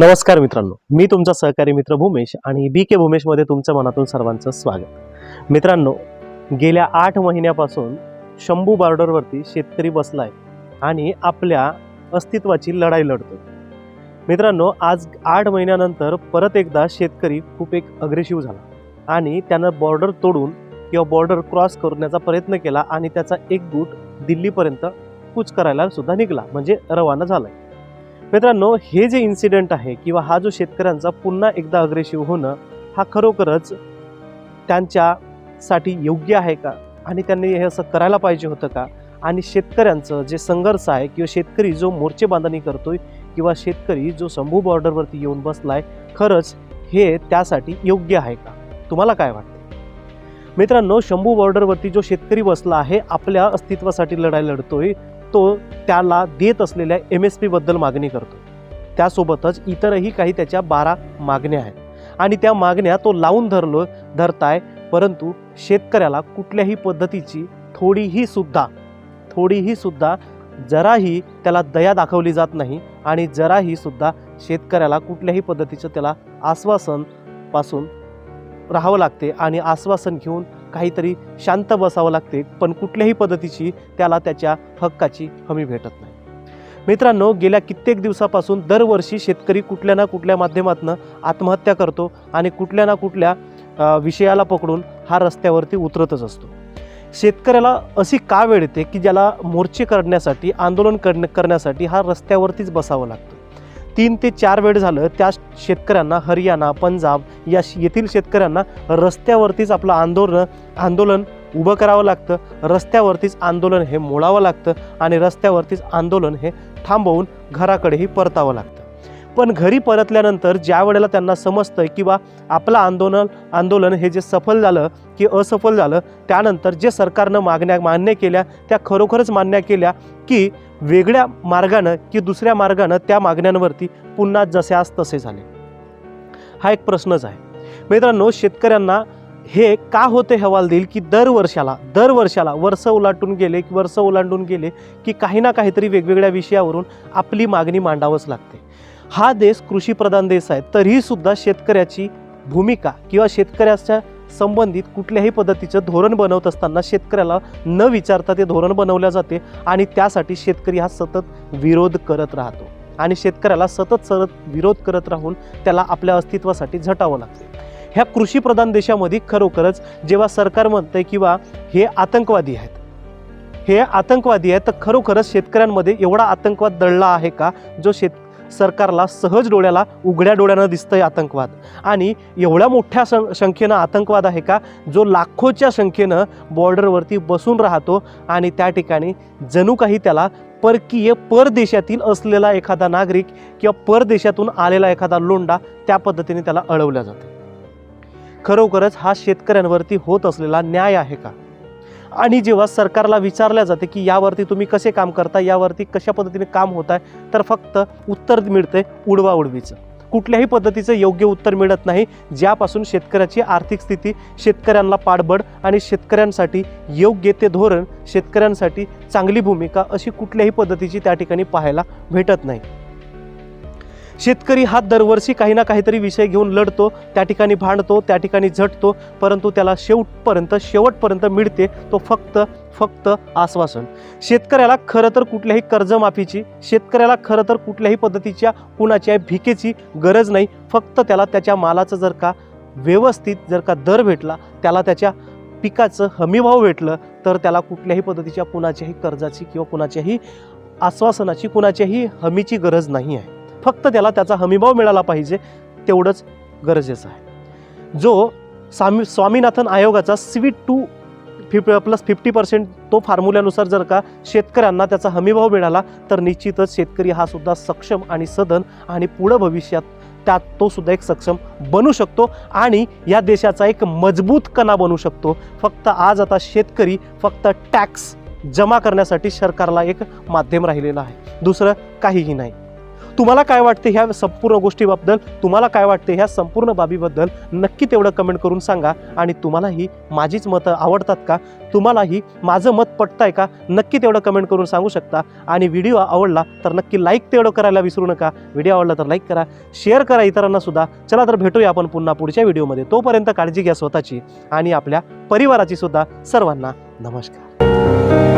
नमस्कार मित्रांनो मी तुमचा सहकारी मित्र भूमेश आणि बी के भूमेशमध्ये तुमच्या मनातून सर्वांचं स्वागत. मित्रांनो गेल्या आठ महिन्यापासून शंभू बॉर्डरवरती शेतकरी बसलाय आणि आपल्या अस्तित्वाची लढाई लढतो मित्रांनो आज आठ महिन्यानंतर परत एकदा शेतकरी खूप एक अग्रेसिव्ह झाला आणि त्यानं बॉर्डर तोडून किंवा बॉर्डर क्रॉस करण्याचा प्रयत्न केला आणि त्याचा एक गुट दिल्लीपर्यंत कूच करायला सुद्धा निघाला म्हणजे रवाना झालाय. मित्रांनो हे जे इन्सिडेंट आहे किंवा हा जो शेतकऱ्यांचा पुन्हा एकदा अग्रेसिव्ह होणं हा खरोखरच त्यांच्यासाठी योग्य आहे का? आणि त्यांनी हे असं करायला पाहिजे होतं का? आणि शेतकऱ्यांचं जे संघर्ष आहे किंवा शेतकरी जो मोर्चे बांधणी करतोय किंवा शेतकरी जो शंभू बॉर्डरवरती येऊन बसलाय खरंच हे त्यासाठी योग्य आहे का? तुम्हाला काय वाटतं? मित्रांनो शंभू बॉर्डरवरती जो शेतकरी बसला आहे आपल्या अस्तित्वासाठी लढाई लढतोय तो त्याला देत असलेल्या एम एस पीबद्दल मागणी करतो. त्यासोबतच इतरही काही त्याच्या बारा मागण्या आहेत. आणि त्या मागण्या तो लावून धरलो धरताय परंतु शेतकऱ्याला कुठल्याही पद्धतीची थोडीही सुद्धा थोडीही सुद्धा जराही त्याला दया दाखवली जात नाही आणि जराही सुद्धा शेतकऱ्याला कुठल्याही पद्धतीचं त्याला आश्वासनपासून राहावं लागते आणि आश्वासन घेऊन काहीतरी शांत बसावं लागते पण कुठल्याही पद्धतीची त्याला त्याच्या हक्काची हमी भेटत नाही. मित्रांनो गेल्या कित्येक दिवसापासून दरवर्षी शेतकरी कुठल्या ना कुठल्या माध्यमातून आत्महत्या करतो आणि कुठल्या ना कुठल्या विषयाला पकडून हा रस्त्यावरती उतरतच असतो. शेतकऱ्याला अशी का वेळ येते की ज्याला मोर्चे करण्यासाठी आंदोलन करण्या करण्यासाठी हा रस्त्यावरतीच बसावं लागतं? तीन ते चार वेळ झालं त्या शेतकऱ्यांना हरियाणा पंजाब या श- येथील शेतकऱ्यांना रस्त्यावरतीच आपलं आंदोलन आंदोलन उभं करावं लागतं. रस्त्यावरतीच आंदोलन हे मोडावं लागतं आणि रस्त्यावरतीच आंदोलन हे थांबवून घराकडेही परतावं लागतं. पण घरी परतल्यानंतर ज्या वेळेला त्यांना समजतं किंवा आपलं आंदोलन आंदोलन हे जे सफल झालं की असफल झालं त्यानंतर जे सरकारनं मागण्या मान्य केल्या त्या खरोखरच मान्य केल्या की वेगळ्या मार्गानं की दुसऱ्या मार्गानं त्या मागण्यांवरती पुन्हा जसेआस तसे झाले. हा एक प्रश्नच आहे. मित्रांनो शेतकऱ्यांना हे का होते हवाल देईल की दर वर्षाला दर वर्षाला वर्ष ओलांडून गेले की वर्ष ओलांडून गेले की काही ना काहीतरी वेगवेगळ्या विषयावरून आपली मागणी मांडावंच लागते. हा देश कृषीप्रधान देश आहे तरीहीसुद्धा शेतकऱ्याची भूमिका किंवा शेतकऱ्याच्या संबंधित कुठल्याही पद्धतीचं धोरण बनवत असताना शेतकऱ्याला न विचारता ते धोरण बनवल्या जाते आणि त्यासाठी शेतकरी हा सतत विरोध करत राहतो. आणि शेतकऱ्याला सतत सतत विरोध करत राहून त्याला आपल्या अस्तित्वासाठी झटावं लागते. ह्या कृषीप्रधान देशामध्ये खरोखरच जेव्हा सरकार म्हणतंय किंवा हे आतंकवादी आहेत हे आतंकवादी आहेत तर खरोखरच शेतकऱ्यांमध्ये एवढा आतंकवाद दडला आहे का जो शेत सरकारला सहज डोळ्याला उघड्या डोळ्यानं दिसतंय आतंकवाद. आणि एवढ्या मोठ्या सं संख्येनं आतंकवाद आहे का? जो लाखोच्या संख्येनं बॉर्डरवरती बसून राहतो आणि त्या ठिकाणी जणू काही त्याला परकीय परदेशातील असलेला एखादा नागरिक किंवा परदेशातून आलेला एखादा लोंडा त्या पद्धतीने त्याला अडवल्या जातं. खरोखरच हा शेतकऱ्यांवरती होत असलेला न्याय आहे का? आणि जेव्हा सरकारला विचारल्या जाते की यावरती तुम्ही कसे काम करता यावरती कशा पद्धतीने काम होत आहे तर फक्त उत्तर मिळते उडवा उडवीचं. कुठल्याही पद्धतीचं योग्य उत्तर मिळत नाही ज्यापासून शेतकऱ्याची आर्थिक स्थिती शेतकऱ्यांना पाठबळ आणि शेतकऱ्यांसाठी योग्य ते धोरण शेतकऱ्यांसाठी चांगली भूमिका अशी कुठल्याही पद्धतीची त्या ठिकाणी पाहायला भेटत नाही. शेतकरी हा दरवर्षी काही ना काहीतरी विषय घेऊन लढतो त्या ठिकाणी भांडतो त्या ठिकाणी झटतो परंतु त्याला शेवटपर्यंत शेवटपर्यंत मिळते तो फक्त फक्त आश्वासन. शेतकऱ्याला खरं तर कुठल्याही कर्जमाफीची शेतकऱ्याला खरं तर कुठल्याही पद्धतीच्या कुणाच्या भिकेची गरज नाही फक्त त्याला त्याच्या मालाचं जर का व्यवस्थित जर का दर भेटला त्याला त्याच्या पिकाचं हमीभाव भेटलं तर त्याला कुठल्याही पद्धतीच्या कुणाच्याही कर्जाची किंवा कुणाच्याही आश्वासनाची कुणाच्याही हमीची गरज नाही आहे. फक्त त्याला त्याचा हमीभाव मिळाला पाहिजे तेवढंच गरजेचं आहे. जो स्वामी स्वामीनाथन आयोगाचा sweet two fif plus fifty percent तो फॉर्म्युल्यानुसार जर का शेतकऱ्यांना त्याचा हमीभाव मिळाला तर निश्चितच शेतकरी हा सुद्धा सक्षम आणि सदन आणि पुढं भविष्यात त्यात तो सुद्धा एक सक्षम बनू शकतो आणि या देशाचा एक मजबूत कणा बनू शकतो. फक्त आज आता शेतकरी फक्त टॅक्स जमा करण्यासाठी सरकारला एक माध्यम राहिलेलं आहे. दुसरं काहीही नाही. तुम्हाला काय वाटते ह्या संपूर्ण गोष्टीबद्दल? तुम्हाला काय वाटते ह्या संपूर्ण बाबीबद्दल? नक्की तेवढं कमेंट करून सांगा. आणि तुम्हालाही माझीच मतं आवडतात का? तुम्हालाही माझं मत पटतंय का? नक्की तेवढं कमेंट करून सांगू शकता. आणि व्हिडिओ आवडला तर नक्की लाईक तेवढं करायला विसरू नका. व्हिडिओ आवडला तर लाईक करा. शेअर करा इतरांना सुद्धा. चला तर भेटूया आपण पुन्हा पुढच्या व्हिडिओमध्ये. तोपर्यंत काळजी घ्या स्वतःची आणि आपल्या परिवाराची सुद्धा. सर्वांना नमस्कार.